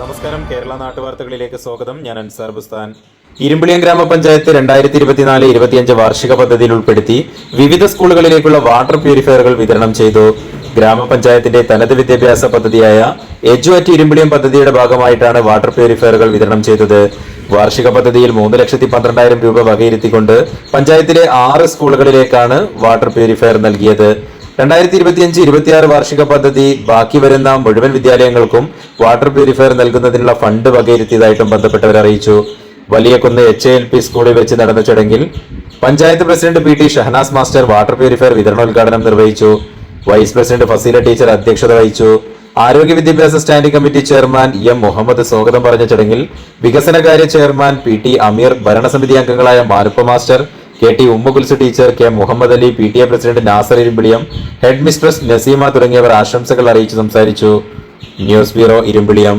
നമസ്കാരം. കേരള നാട്ടുവാർത്തകളിലേക്ക് സ്വാഗതം. ഞാൻ അൻസാർ ബുസ്താൻ. ഇരുമ്പിളിയം ഗ്രാമപഞ്ചായത്ത് രണ്ടായിരത്തി ഇരുപത്തിനാല് ഇരുപത്തിയഞ്ച് വാർഷിക പദ്ധതിയിൽ ഉൾപ്പെടുത്തി വിവിധ സ്കൂളുകളിലേക്കുള്ള വാട്ടർ പ്യൂരിഫയറുകൾ വിതരണം ചെയ്തു. ഗ്രാമപഞ്ചായത്തിന്റെ തനത് വിദ്യാഭ്യാസ പദ്ധതിയായ എജു ഇരുമ്പിളിയം പദ്ധതിയുടെ ഭാഗമായിട്ടാണ് വാട്ടർ പ്യൂരിഫയറുകൾ വിതരണം ചെയ്തത്. വാർഷിക പദ്ധതിയിൽ മൂന്ന് ലക്ഷത്തി പന്ത്രണ്ടായിരം രൂപ വകയിരുത്തിക്കൊണ്ട് പഞ്ചായത്തിലെ ആറ് സ്കൂളുകളിലേക്കാണ് വാട്ടർ പ്യൂരിഫയർ നൽകിയത്. രണ്ടായിരത്തി ഇരുപത്തിയഞ്ച് ഇരുപത്തിയാറ് വാർഷിക പദ്ധതി ബാക്കി വരുന്ന മുഴുവൻ വിദ്യാലയങ്ങൾക്കും വാട്ടർ പ്യൂരിഫയർ നൽകുന്നതിനുള്ള ഫണ്ട് വകയിരുത്തിയതായിട്ടും ബന്ധപ്പെട്ടവർ അറിയിച്ചു. വലിയകുന്ന് എച്ച് എൽ പി സ്കൂളിൽ വെച്ച് നടന്ന ചടങ്ങിൽ panchayat president P T Shahnaz master water purifier വിതരണോദ്ഘാടനം നിർവഹിച്ചു. വൈസ് പ്രസിഡന്റ് ഫസീല ടീച്ചർ അധ്യക്ഷത വഹിച്ചു. ആരോഗ്യ വിദ്യാഭ്യാസ standing committee chairman M Muhammad സ്വാഗതം പറഞ്ഞ ചടങ്ങിൽ വികസനകാര്യ ചെയർമാൻ പി ടി അമീർ ഭരണസമിതി അംഗങ്ങളായ Maruppa master K T Ummakulsu teacher K Muhammad Ali P T A president Nasar Irumbiliyam head mistress Naseema തുടങ്ങിയവർ ആശംസകൾ അറിയിച്ചു സംസാരിച്ചു. News bureau Irumbiliyam.